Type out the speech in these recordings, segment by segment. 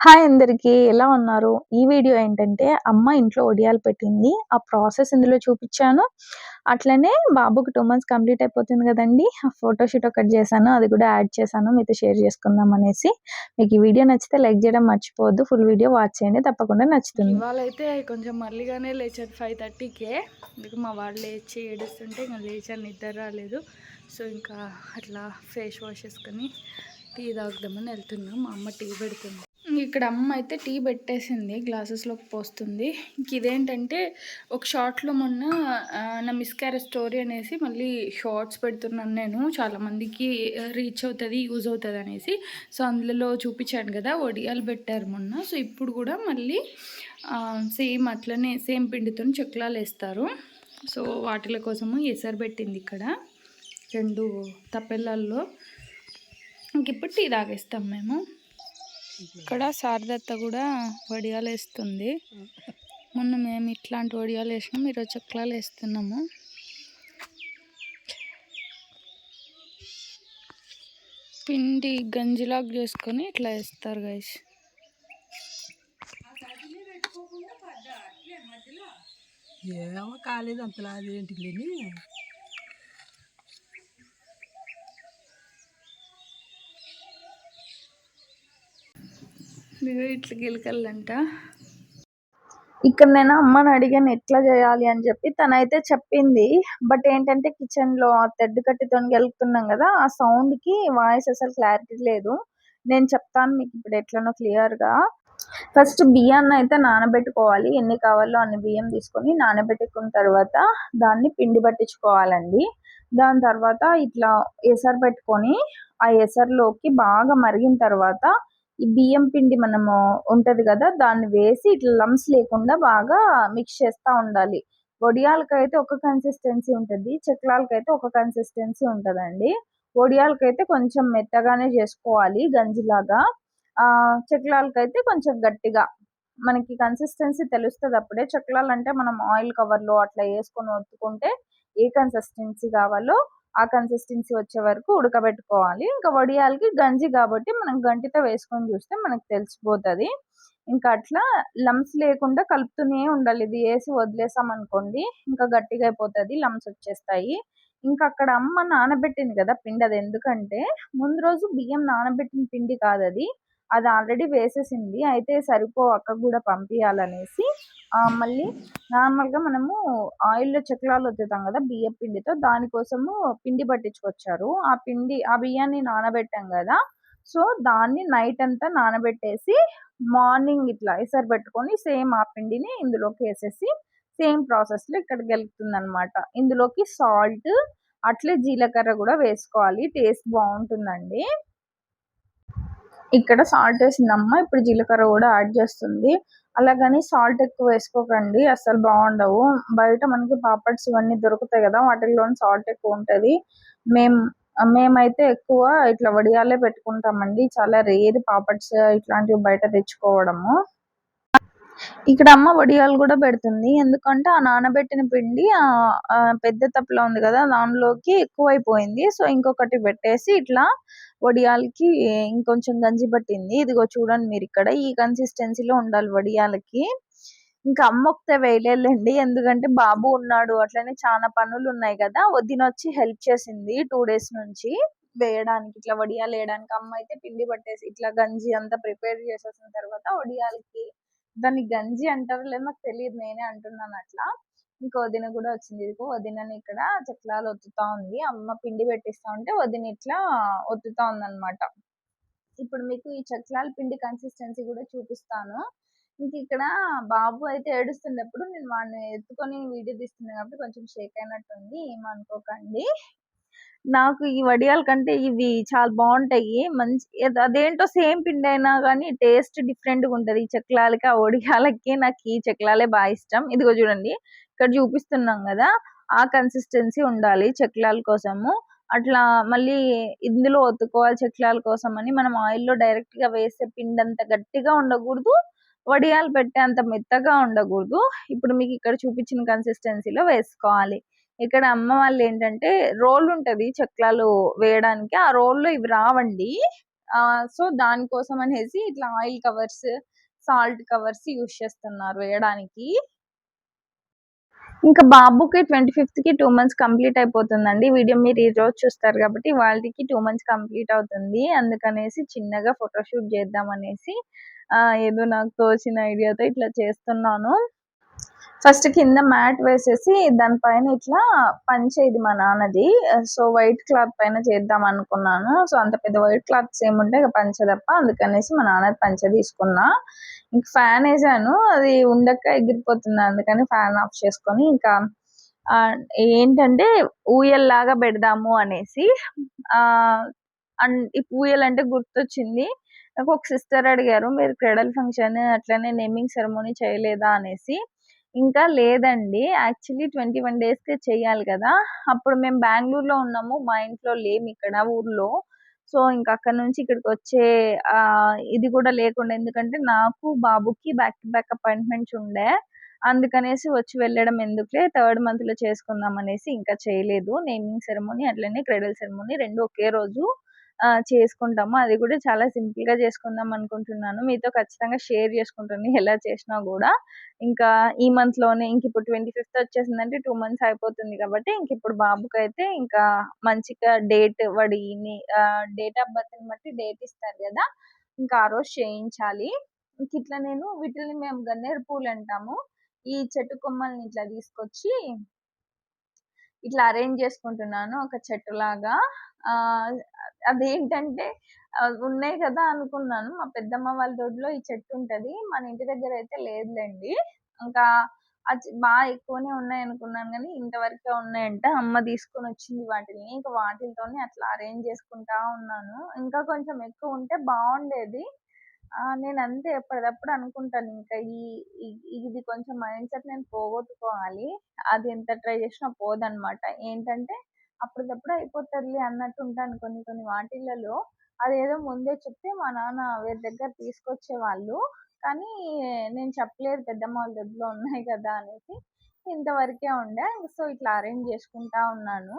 Hi అందరికీ ఎలా ఉన్నారు? ఈ వీడియో ఏంటంటే అమ్మ ఇంట్లో ఒడియాలు పెట్టింది. ఆ ప్రాసెస్ ఇందులో చూపించాను. అట్లనే బాబుకి టూ మంత్స్ కంప్లీట్ అయిపోతుంది కదండి. ఆ ఫోటోషూట్ ఒకటి చేశాను. అది కూడా యాడ్ చేశాను. మీతో షేర్ చేసుకుందాం అనేసి. మీకు ఈ వీడియో నచ్చితే లైక్ చేయడం మర్చిపోవద్దు. ఫుల్ వీడియో వాచ్ చేయండి. తప్పకుండా నచ్చుతుంది. వాళ్ళైతే కొంచెం మళ్ళీగానే లేచారు ఫైవ్ థర్టీకే అందుకు మా వాళ్ళు లేచి ఏడుస్తుంటే ఇంకా లేచాను నిద్ర రాలేదు. సో ఇంకా అట్లా ఫేస్ వాష్ చేసుకొని టీ తాగుదామని వెళ్తున్నాం. మా అమ్మ టీ పెడుతుంది. ఇక్కడ అమ్మ అయితే టీ పెట్టేసింది గ్లాసెస్లోకి పోస్తుంది. ఇంక ఇదేంటంటే ఒక షార్ట్లో మొన్న నా మిస్క్యారేజ్ స్టోరీ అనేసి మళ్ళీ షార్ట్స్ పెడుతున్నాను నేను. చాలామందికి రీచ్ అవుతుంది యూజ్ అవుతుంది అనేసి. సో అందులో చూపించాను కదా వడియాలు పెట్టారు మొన్న. సో ఇప్పుడు కూడా మళ్ళీ సేమ్ అట్లనే సేమ్ పిండితో చెక్లాలు వేస్తారు. సో వాటిల కోసము ఎసరు పెట్టింది ఇక్కడ రెండు తప్పెళ్ళల్లో ఇంక ఇప్పుడు టీ తాగేస్తాం మేము. ఇక్కడ శారదత్త కూడా వడియాలు వేస్తుంది. మొన్న మేము ఇట్లాంటి వడియాలు వేసినాం ఈరోజు చెక్లాలు వేస్తున్నాము. పిండి గంజిలాగా చేసుకొని ఇట్లా వేస్తారు గైస్ ఏమో కాలేదు అంతలా అదేంటికి లేని. మీరు ఇట్లా గిలకల్లంట ఇక్కడ నేను అమ్మని అడిగాను ఎట్లా చేయాలి అని చెప్పి. తనైతే చెప్పింది బట్ ఏంటంటే కిచెన్లో ఆ తెడ్డు కట్టితో గెలుపుతున్నాం కదా ఆ సౌండ్కి వాయిస్ అసలు క్లారిటీ లేదు. నేను చెప్తాను మీకు ఇప్పుడు ఎట్లనో క్లియర్గా ఫస్ట్ బియ్యాన్ని అయితే నానబెట్టుకోవాలి ఎన్ని కావాలో అన్ని బియ్యం తీసుకొని నానబెట్టుకున్న తర్వాత దాన్ని పిండి పట్టించుకోవాలండి. దాని తర్వాత ఇట్లా ఎసరు పెట్టుకొని ఆ ఎసరులోకి బాగా మరిగిన తర్వాత ఈ బియ్యం పిండి మనము ఉంటది కదా దాన్ని వేసి ఇట్లా లమ్స్ లేకుండా బాగా మిక్స్ చేస్తూ ఉండాలి. వడియాలకైతే ఒక కన్సిస్టెన్సీ ఉంటుంది చెక్లాలకైతే ఒక కన్సిస్టెన్సీ ఉంటదండి. వడియాలకైతే కొంచెం మెత్తగానే చేసుకోవాలి గంజిలాగా. ఆ చెక్లాలకైతే కొంచెం గట్టిగా. మనకి కన్సిస్టెన్సీ తెలుస్తుంది అప్పుడే. చెక్లాలంటే మనం ఆయిల్ కవర్లో అట్లా వేసుకొని ఒత్తుకుంటే ఏ కన్సిస్టెన్సీ కావాలో ఆ కన్సిస్టెన్సీ వచ్చే వరకు ఉడకబెట్టుకోవాలి. ఇంకా వడియాలకి గంజి కాబట్టి మనం గంటితో వేసుకొని చూస్తే మనకు తెలిసిపోతుంది. ఇంకా అట్లా లమ్స్ లేకుండా కలుపుతూనే ఉండాలి. ఇది వేసి వదిలేసామనుకోండి ఇంకా గట్టిగా అయిపోతుంది లమ్స్ వచ్చేస్తాయి. ఇంకా అక్కడ అమ్మ నానబెట్టింది కదా పిండి అది ఎందుకంటే ముందు రోజు బియ్యం నానబెట్టిన పిండి కాదు అది అది ఆల్రెడీ వేసేసింది. అయితే సరిపో అక్కకు కూడా పంపించాలనేసి మళ్ళీ నార్మల్గా మనము ఆయిల్లో చక్రాలు వద్దుతాం కదా బియ్యం పిండితో దానికోసము పిండి పట్టించుకొచ్చారు. ఆ పిండి ఆ బియ్యాన్ని నానబెట్టాం కదా సో దాన్ని నైట్ అంతా నానబెట్టేసి మార్నింగ్ ఇట్లా ఎసరు పెట్టుకొని సేమ్ ఆ పిండిని ఇందులోకి వేసేసి సేమ్ ప్రాసెస్లో ఇక్కడ ఇక్కడికి అనమాట ఇందులోకి సాల్ట్ అట్లే జీలకర్ర కూడా వేసుకోవాలి. టేస్ట్ బాగుంటుందండి. ఇక్కడ సాల్ట్ వేసిందమ్మ ఇప్పుడు జీలకర్ర కూడా యాడ్ చేస్తుంది. అలాగని సాల్ట్ ఎక్కువ వేసుకోకండి అసలు బాగుండవు. బయట మనకి పాపడ్స్ ఇవన్నీ దొరుకుతాయి కదా వాటిల్లో సాల్ట్ ఎక్కువ ఉంటది. మేం మేమైతే ఎక్కువ ఇట్లా వడియాలే పెట్టుకుంటామండి. చాలా రేర్ పాపడ్స్ ఇట్లాంటివి బయట తెచ్చుకోవడము. ఇక్కడ అమ్మ వడియాలు కూడా పెడుతుంది. ఎందుకంటే ఆ నానబెట్టిన పిండి ఆ పెద్ద తప్పులో ఉంది కదా దానిలోకి ఎక్కువైపోయింది. సో ఇంకొకటి పెట్టేసి ఇట్లా వడియాలకి ఇంకొంచెం గంజి పట్టింది. ఇదిగో చూడండి మీరు ఇక్కడ ఈ కన్సిస్టెన్సీలో ఉండాలి వడియాలకి. ఇంకా అమ్మ ఒకతే వేయలేదండి ఎందుకంటే బాబు ఉన్నాడు అట్లనే చాలా పనులు ఉన్నాయి కదా. వదిన వచ్చి హెల్ప్ చేసింది టూ డేస్ నుంచి వేయడానికి. ఇట్లా వడియాలు వేయడానికి అమ్మ అయితే పిండి పట్టేసి ఇట్లా గంజి అంతా ప్రిపేర్ చేసేసిన తర్వాత వడియాలకి దాన్ని గంజి అంటారో లేదో నాకు తెలియదు నేనే అంటున్నాను అట్లా. ఇంకో వదిన కూడా వచ్చింది. ఇదిగో వదినని ఇక్కడ చక్రాలు ఒత్తుతా ఉంది. అమ్మ పిండి పెట్టిస్తా ఉంటే వదిన ఇట్లా ఒత్తుతా ఉందన్నమాట. ఇప్పుడు మీకు ఈ చక్రాల పిండి కన్సిస్టెన్సీ కూడా చూపిస్తాను. ఇంక ఇక్కడ బాబు అయితే ఏడుస్తున్నప్పుడు నేను వాడిని ఎత్తుకొని వీడియో తీస్తున్నాను కాబట్టి కొంచెం షేక్ అయినట్టుంది. ఏమనుకోకండి నాకు ఈ వడియాల కంటే ఇవి చాలా బాగుంటాయి. మంచి అదేంటో సేమ్ పిండి అయినా కానీ టేస్ట్ డిఫరెంట్గా ఉంటుంది. ఈ చెక్లాలకి ఆ వడియాలకి నాకు ఈ చెక్లాలే బాగా ఇష్టం. ఇదిగో చూడండి ఇక్కడ చూపిస్తున్నాం కదా ఆ కన్సిస్టెన్సీ ఉండాలి చెక్లాల కోసము. అట్లా మళ్ళీ ఇందులో ఒత్తుకోవాలి చెక్లాల కోసం అని మనం ఆయిల్లో డైరెక్ట్గా వేసే పిండి అంత గట్టిగా ఉండకూడదు వడియాలు పెట్టే అంత మెత్తగా ఉండకూడదు. ఇప్పుడు మీకు ఇక్కడ చూపించిన కన్సిస్టెన్సీలో వేసుకోవాలి. ఇక్కడ అమ్మ వాళ్ళు ఏంటంటే రోల్ ఉంటది చెక్లాలు వేయడానికి. ఆ రోల్లో ఇవి రావండి. సో దానికోసం అనేసి ఇట్లా oil covers salt covers use చేస్తున్నారు వేయడానికి. ఇంకా బాబుకి ట్వంటీ ఫిఫ్త్కి టూ మంత్స్ కంప్లీట్ అయిపోతుందండి. వీడియో మీరు ఈ రోజు చూస్తారు కాబట్టి వాళ్ళకి టూ మంత్స్ కంప్లీట్ అవుతుంది. అందుకనేసి చిన్నగా ఫోటోషూట్ చేద్దాం అనేసి ఏదో నాకు తోచిన ఐడియాతో ఇట్లా చేస్తున్నాను. ఫస్ట్ కింద మ్యాట్ వేసేసి దానిపైన ఇట్లా పంచే ఇది మా నాన్నది. సో వైట్ క్లాత్ పైన చేద్దాం అనుకున్నాను. సో అంత పెద్ద వైట్ క్లాత్స్ ఏముంటే ఇక పంచ తప్ప అందుకనేసి మా నాన్నది పంచ తీసుకున్నా. ఇంక ఫ్యాన్ వేసాను. అది ఉండక ఎగిరిపోతుంది. అందుకని ఫ్యాన్ ఆఫ్ చేసుకొని ఇంకా ఏంటంటే ఊయల్లాగా పెడదాము అనేసి అండ్ ఈ పూయలు అంటే గుర్తొచ్చింది. నాకు ఒక సిస్టర్ అడిగారు మీరు క్రెడల్ ఫంక్షన్ అట్లనే నేమింగ్ సెరమోనీ చేయలేదా? అనేసి. ఇంకా లేదండి. యాక్చువల్లీ ట్వంటీ వన్ డేస్కి చేయాలి కదా. అప్పుడు మేము బెంగళూరులో ఉన్నాము. మా ఇంట్లో లేము ఇక్కడ ఊర్లో. సో ఇంకా అక్కడ నుంచి ఇక్కడికి వచ్చే ఇది కూడా లేకుండా ఎందుకంటే నాకు బాబుకి బ్యాక్ టు బ్యాక్ అపాయింట్మెంట్స్ ఉండే. అందుకనేసి వచ్చి వెళ్ళడం ఎందుకులే థర్డ్ మంత్లో చేసుకుందాం అనేసి ఇంకా చేయలేదు. నేమింగ్ సెరమోనీ అట్లనే క్రెడల్ సెరమోనీ రెండు ఒకే రోజు చేసుకుంటాము. అది కూడా చాలా సింపుల్గా చేసుకుందాం అనుకుంటున్నాను. మీతో ఖచ్చితంగా షేర్ చేసుకుంటాను ఎలా చేసినా కూడా. ఇంకా ఈ మంత్లోనే ఇంక ఇప్పుడు ట్వంటీ ఫిఫ్త్ వచ్చేసిందంటే టూ మంత్స్ అయిపోతుంది కాబట్టి ఇంక ఇప్పుడు బాబుకి అయితే ఇంకా మంచిగా డేట్ వాడి డేట్ ఆఫ్ బర్త్ బట్టి డేట్ ఇస్తారు కదా. ఇంకా ఆ రోజు చేయించాలి. ఇంక ఇట్లా నేను వీటిని మేము గన్నేరు పూలు అంటాము. ఈ చెట్టు కొమ్మల్ని ఇట్లా తీసుకొచ్చి ఇట్లా అరేంజ్ చేసుకుంటున్నాను ఒక చెట్టు లాగా అదేంటంటే ఉన్నాయి కదా అనుకున్నాను. మా పెద్దమ్మ వాళ్ళ దొడ్లో ఈ చెట్టు ఉంటుంది. మన ఇంటి దగ్గర అయితే లేదులేండి. ఇంకా అది బాగా ఎక్కువనే ఉన్నాయి అనుకున్నాను కానీ ఇంతవరకే ఉన్నాయంట. అమ్మ తీసుకొని వచ్చింది వాటిని ఇంకా వాటితోనే అట్లా అరేంజ్ చేసుకుంటా ఉన్నాను. ఇంకా కొంచెం ఎక్కువ ఉంటే బాగుండేది. నేను అంతే ఎప్పటికప్పుడు అనుకుంటాను. ఇంకా ఈ ఈ- ఇది కొంచెం మైండ్ సెట్ నేను పోగొట్టుకోవాలి. అది ఎంత ట్రై చేసినా పోదన్నమాట ఏంటంటే అప్పటికప్పుడు అయిపోతుందిలే అన్నట్టు ఉంటాను కొన్ని కొన్ని వాటిలలో. అదేదో ముందే చెప్తే మా నాన్న వేరే దగ్గర తీసుకొచ్చేవాళ్ళు. కానీ నేను చెప్పలేదు పెద్దమ్మ వాళ్ళ దగ్గరలో ఉన్నాయి కదా అనేసి ఇంతవరకే ఉండే. సో ఇట్లా అరేంజ్ చేసుకుంటా ఉన్నాను.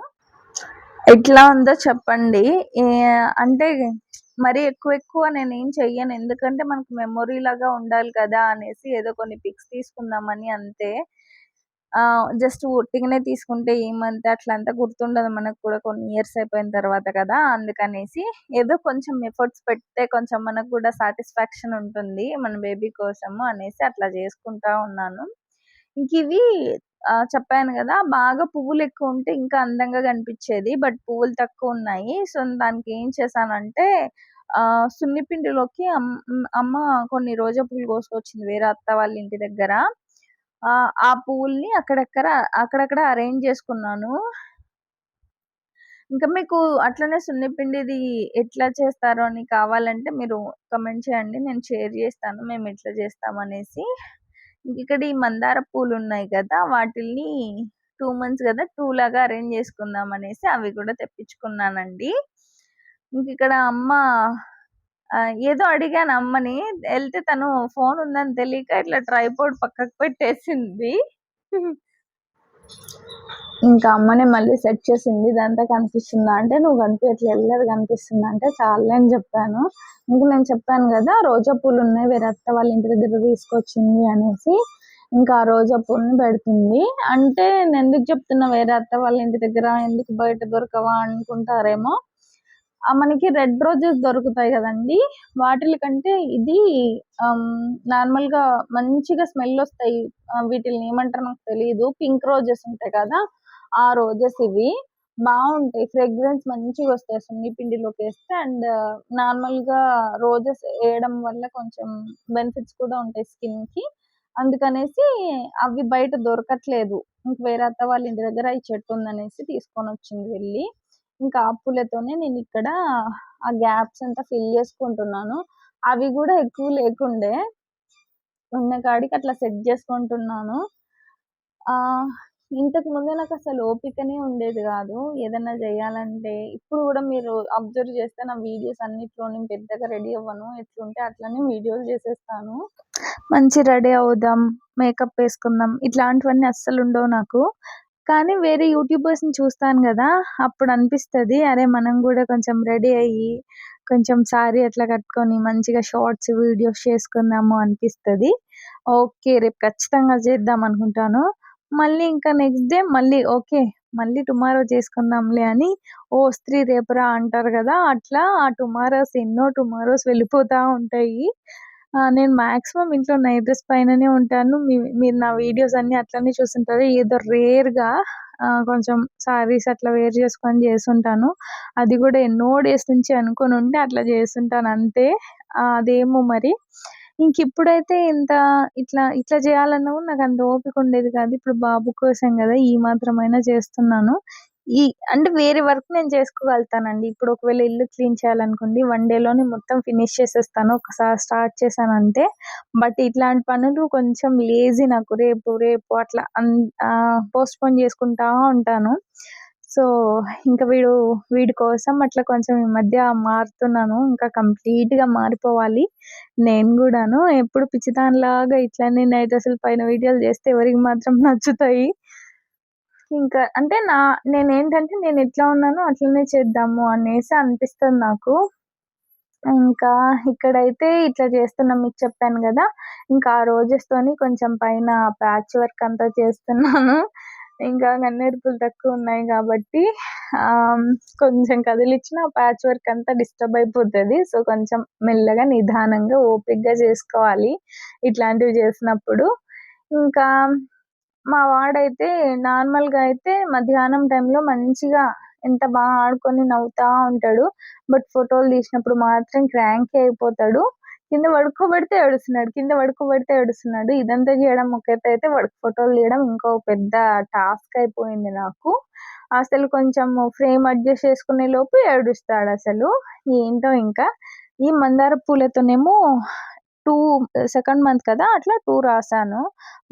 ఎట్లా ఉందో చెప్పండి. అంటే మరి ఎక్కువ ఎక్కువ నేను ఏం చెయ్యను. ఎందుకంటే మనకు మెమొరీ లాగా ఉండాలి కదా అనేసి ఏదో కొన్ని పిక్స్ తీసుకుందామని అంతే. జస్ట్ ఉట్టిగానే తీసుకుంటే ఏమంతే అట్లా అంతా గుర్తుండదు మనకు కూడా కొన్ని ఇయర్స్ అయిపోయిన తర్వాత కదా అందుకనేసి ఏదో కొంచెం ఎఫర్ట్స్ పెడితే కొంచెం మనకు కూడా సాటిస్ఫాక్షన్ ఉంటుంది మన బేబీ కోసము అనేసి అట్లా చేసుకుంటా ఉన్నాను. ఇంక ఇవి చెప్పాను కదా బాగా పువ్వులు ఎక్కువ ఉంటే ఇంకా అందంగా కనిపించేది బట్ పువ్వులు తక్కువ ఉన్నాయి. సో దానికి ఏం చేశానంటే ఆ సున్నిపిండిలోకి అమ్- అమ్మ కొన్ని రోజా పువ్వులు కోసుకొచ్చింది వేరే అత్త వాళ్ళ ఇంటి దగ్గర. ఆ పూల్ని పువ్వుల్ని అక్కడక్కడ అక్కడక్కడ అరేంజ్ చేసుకున్నాను. ఇంకా మీకు అట్లనే సున్నిపిండిది ఎట్లా చేస్తారో అని కావాలంటే మీరు కమెంట్ చేయండి. నేను షేర్ చేస్తాను మేము ఎట్లా చేస్తాం అనేసి ఇంక ఇక్కడ ఈ మందార పూలు ఉన్నాయి కదా వాటిల్ని టూ మంత్స్ కదా టూ లాగా అరేంజ్ చేసుకుందాం అనేసి అవి కూడా తెప్పించుకున్నానండి. ఇంక ఇక్కడ అమ్మ ఏదో అడిగాను అమ్మని. వెళ్తే తను ఫోన్ ఉందని తెలియక ఇట్లా ట్రైపోర్డ్ పక్కకు పెట్టేసింది. ఇంకా అమ్మని మళ్ళీ సెట్ చేసింది. ఇదంతా కనిపిస్తుందా అంటే నువ్వు కనిపించట్లేదు ఎల్లది కనిపిస్తుంది అంటే చాలే అని చెప్పాను. ఇంకా నేను చెప్పాను కదా రోజా పూలు ఉన్నాయి వేరే అత్త వాళ్ళ ఇంటి దగ్గర తీసుకొచ్చింది అనేసి. ఇంకా ఆ రోజా పూలని పెడుతుంది. అంటే నేను ఎందుకు చెప్తున్నా వేరే అత్త వాళ్ళ ఇంటి దగ్గర ఎందుకు బయట దొరకవా అనుకుంటారేమో. మనకి రెడ్ రోజెస్ దొరుకుతాయి కదండి. వాటిల కంటే ఇది నార్మల్గా మంచిగా స్మెల్ వస్తాయి. వీటిల్ని వీటిని ఏమంటారో నాకు తెలియదు పింక్ రోజెస్ ఉంటాయి కదా ఆ రోజెస్ ఇవి. బాగుంటాయి. ఫ్రేగ్రెన్స్ మంచిగా వస్తాయి సున్ని పిండిలోకి వేస్తే. అండ్ నార్మల్గా రోజెస్ వేయడం వల్ల కొంచెం బెనిఫిట్స్ కూడా ఉంటాయి స్కిన్కి అందుకనేసి అవి బయట దొరకట్లేదు. ఇంక వేరే అత్త వాళ్ళ ఇంటి దగ్గర ఈ చెట్టు ఉందనేసి తీసుకొని వచ్చింది వెళ్ళి. ఇంకా ఆ పూలతోనే నేను ఇక్కడ ఆ గ్యాప్స్ అంతా ఫిల్ చేసుకుంటున్నాను. అవి కూడా ఎక్కువ లేకుండే ఉన్న కాడికి అట్లా సెట్ చేసుకుంటున్నాను. ఇంతకు ముందే నాకు అసలు ఓపికనే ఉండేది కాదు. ఏదైనా చేయాలంటే ఇప్పుడు కూడా మీరు అబ్జర్వ్ చేస్తే నా వీడియోస్ అన్నిట్లో నేను పెద్దగా రెడీ అవ్వను. ఎట్లుంటే అట్లనే వీడియోలు చేసేస్తాను. మంచి రెడీ అవుదాం మేకప్ వేసుకుందాం. ఇట్లాంటివన్నీ అస్సలు ఉండవు నాకు. కానీ వేరే యూట్యూబర్స్ని చూస్తాను కదా అప్పుడు అనిపిస్తుంది అరే మనం కూడా కొంచెం రెడీ అయ్యి కొంచెం సారీ అట్లా కట్టుకొని మంచిగా షార్ట్స్ వీడియోస్ చేసుకుందాము అనిపిస్తుంది. ఓకే రేపు ఖచ్చితంగా చేద్దాం అనుకుంటాను. మళ్ళీ ఇంకా నెక్స్ట్ డే మళ్ళీ ఓకే మళ్ళీ టుమారో చేసుకుందాంలే అని ఓ స్త్రీ రేపురా అంటారు కదా అట్లా ఆ టుమారోస్ ఎన్నో టుమారోస్ వెళ్ళిపోతూ ఉంటాయి. నేను మాక్సిమం ఇంట్లో నైట్ డ్రెస్ పైననే ఉంటాను. మీ- మీరు నా వీడియోస్ అన్ని అట్లనే చూస్తుంటారు. ఏదో రేర్గా కొంచెం సారీస్ అట్లా వేర్ చేసుకొని చేస్తుంటాను. అది కూడా ఎన్నో డేస్ నుంచి అనుకొని ఉంటే అట్లా చేస్తుంటాను అంతే. అదేమో మరి. ఇంక ఇప్పుడైతే ఇంత ఇట్లా ఇట్లా చేయాలన్నా కూడా నాకు అంత ఓపిక ఉండేది కాదు. ఇప్పుడు బాబు కోసం కదా ఈ మాత్రమైనా చేస్తున్నాను. ఈ అంటే వేరే వర్క్ నేను చేసుకోగలుగుతానండి. ఇప్పుడు ఒకవేళ ఇల్లు క్లీన్ చేయాలనుకోండి వన్ డేలోనే మొత్తం ఫినిష్ చేసేస్తాను. ఒకసారి స్టార్ట్ చేశాను అంతే బట్ ఇట్లాంటి పనులు కొంచెం లేజీ నాకు. రేపు రేపు అట్లా పోస్ట్ పోన్ చేసుకుంటా ఉంటాను. సో ఇంకా వీడు వీడి కోసం అట్లా కొంచెం ఈ మధ్య మారుతున్నాను. ఇంకా కంప్లీట్గా మారిపోవాలి నేను కూడాను. ఎప్పుడు పిచ్చిదానిలాగా ఇట్లానే నైట్ అసలు పైన వీడియోలు చేస్తే ఎవరికి మాత్రం నచ్చుతాయి. ఇంకా అంటే నా నేను ఏంటంటే నేను ఎట్లా ఉన్నానో అట్లనే చేద్దాము అనేసి అనిపిస్తుంది నాకు. ఇంకా ఇక్కడైతే ఇట్లా చేస్తున్నాం మీకు చెప్పాను కదా. ఇంకా ఆ రోజెస్తోని కొంచెం పైన ప్యాచ్ వర్క్ అంతా చేస్తున్నాను. ఇంకా గన్నేరుపులు తక్కువ ఉన్నాయి కాబట్టి కొంచెం కదిలిచ్చిన ప్యాచ్ వర్క్ అంతా డిస్టర్బ్ అయిపోతుంది. సో కొంచెం మెల్లగా నిదానంగా ఓపిక్గా చేసుకోవాలి ఇట్లాంటివి చేసినప్పుడు. ఇంకా మా వాడైతే నార్మల్గా అయితే మధ్యాహ్నం టైంలో మంచిగా ఎంత బాగా ఆడుకొని నవ్వుతా ఉంటాడు. బట్ ఫోటోలు తీసినప్పుడు మాత్రం క్రాంకీ అయిపోతాడు. కింద పడుకోబెడితే ఏడుస్తున్నాడు. కింద పడుకోబెడితే ఏడుస్తున్నాడు. ఇదంతా చేయడం ఒకైతే అయితే వాడికి ఫోటోలు తీయడం ఇంకో పెద్ద టాస్క్ అయిపోయింది నాకు. అసలు కొంచెం ఫ్రేమ్ అడ్జస్ట్ చేసుకునే లోపు ఏడుస్తాడు అసలు. ఏంటో ఇంకా. ఈ మందార పూలతోనేమో టూ సెకండ్ మంత్ కదా అట్లా టూ రాసాను.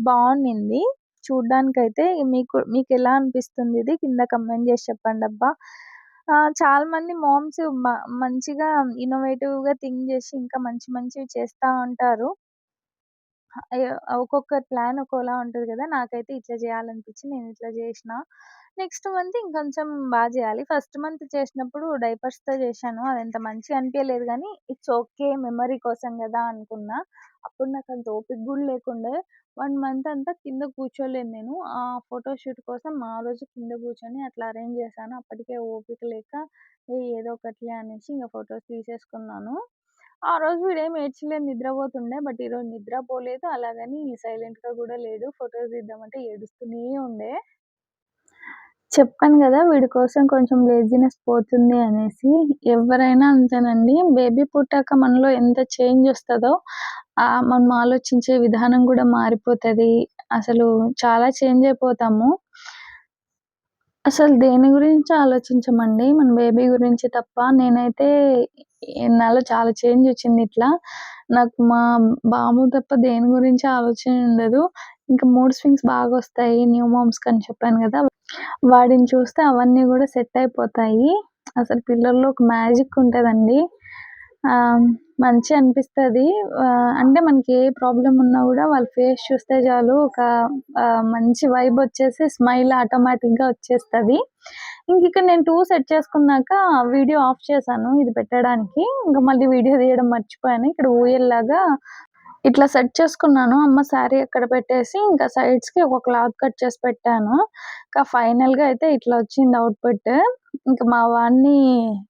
బాగుండింది. చూడ్డానికైతే మీకు మీకు ఎలా అనిపిస్తుంది ఇది? కింద కమెంట్ చేసి చెప్పండి అబ్బా. చాలా మంది మామ్స్ మంచిగా ఇన్నోవేటివ్గా థింక్ చేసి ఇంకా మంచి మంచివి చేస్తూ ఉంటారు. ఒక్కొక్క ప్లాన్ ఒక్కోలా ఉంటుంది కదా. నాకైతే ఇట్లా చేయాలనిపించి నేను ఇట్లా చేసిన. నెక్స్ట్ మంత్ ఇంకొంచెం బాగా చేయాలి. ఫస్ట్ మంత్ చేసినప్పుడు డైపర్స్తో చేశాను. అది ఎంత మంచిగా అనిపించలేదు కానీ ఇట్స్ ఓకే మెమరీ కోసం కదా అనుకున్నా. అప్పుడు నాకు అంత ఓపిక కూడా లేకుండే వన్ మంత్ అంతా కింద కూర్చోలేదు నేను. ఆ ఫోటోషూట్ కోసం ఆ రోజు కింద కూర్చొని అట్లా అరేంజ్ చేశాను. అప్పటికే ఓపిక లేక ఏ ఏదో ఒకటిలే అనేసి ఇంకా ఫొటోస్ తీసేసుకున్నాను. ఆ రోజు వీడేం ఏడ్చలేదు నిద్రపోతుండే. బట్ ఈరోజు నిద్రపోలేదు అలాగని సైలెంట్గా గా కూడా లేడు. ఫొటోస్ తీద్దామంటే ఏడుస్తూనే ఉండే. చెప్పాను కదా వీడి కోసం కొంచెం లేజినెస్ పోతుంది అనేసి. ఎవరైనా అంతేనండి బేబీ పుట్టాక మనలో ఎంత చేంజ్ వస్తుందో మనం ఆలోచించే విధానం కూడా మారిపోతుంది. అసలు చాలా చేంజ్ అయిపోతాము. అసలు దేని గురించి ఆలోచించమండి? మన బేబీ గురించి తప్ప. నేనైతే నాలో చాలా చేంజ్ వచ్చింది ఇట్లా. నాకు మా బాబు తప్ప దేని గురించి ఆలోచన ఉండదు. ఇంకా మూడ్ స్వింగ్స్ బాగా వస్తాయి న్యూ మామ్స్కి అని చెప్పాను కదా. వాడిని చూస్తే అవన్నీ కూడా సెట్ అయిపోతాయి. అసలు పిల్లల్లో ఒక మ్యాజిక్ ఉంటుందండి. మంచి అనిపిస్తుంది. అంటే మనకి ఏ ప్రాబ్లం ఉన్నా కూడా వాళ్ళ ఫేస్ చూస్తే చాలు ఒక మంచి వైబ్ వచ్చేసి స్మైల్ ఆటోమేటిక్గా వచ్చేస్తుంది. ఇంక ఇక్కడ నేను టూ సెట్ చేసుకున్నాక వీడియో ఆఫ్ చేశాను ఇది పెట్టడానికి. ఇంకా మళ్ళీ వీడియో తీయడం మర్చిపోయాను. ఇక్కడ ఊయల్లాగా ఇట్లా సెట్ చేసుకున్నాను. అమ్మ శారీ ఎక్కడ పెట్టేసి ఇంకా సైడ్స్కి కి ఒక క్లాత్ కట్ చేసి పెట్టాను. ఇంకా ఫైనల్గా గా అయితే ఇట్లా వచ్చింది అవుట్పుట్ ఇంకా మా వాడిని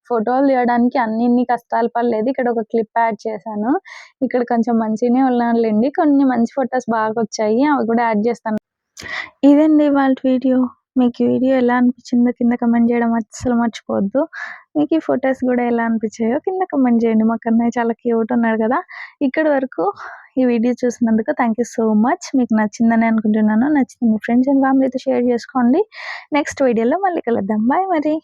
ఫోటోలు తీయడానికి అన్ని కష్టాలు పడలేదు. ఇక్కడ ఒక క్లిప్ యాడ్ చేశాను. ఇక్కడ కొంచెం మంచిగానే ఉన్నానులేండి. కొన్ని మంచి ఫొటోస్ బాగా వచ్చాయి. అవి కూడా యాడ్ చేస్తాను. ఇదండి వాళ్ళ వీడియో. మీకు ఈ వీడియో ఎలా అనిపించిందో కింద కమెంట్ చేయడం అస్సలు మర్చిపోవద్దు. మీకు ఈ ఫొటోస్ కూడా ఎలా అనిపించాయో కింద కమెంట్ చేయండి. మా కన్నయ్య చాలా క్యూట్ ఉన్నాడు కదా. ఇక్కడి వరకు ఈ వీడియో చూసినందుకు థ్యాంక్ యూ సో మచ్ మీకు నచ్చిందని అనుకుంటున్నాను. నచ్చింది మీ ఫ్రెండ్స్ అండ్ ఫ్యామిలీతో షేర్ చేసుకోండి. నెక్స్ట్ వీడియోలో మళ్ళీ కలుద్దాం. బాయ్ మరి.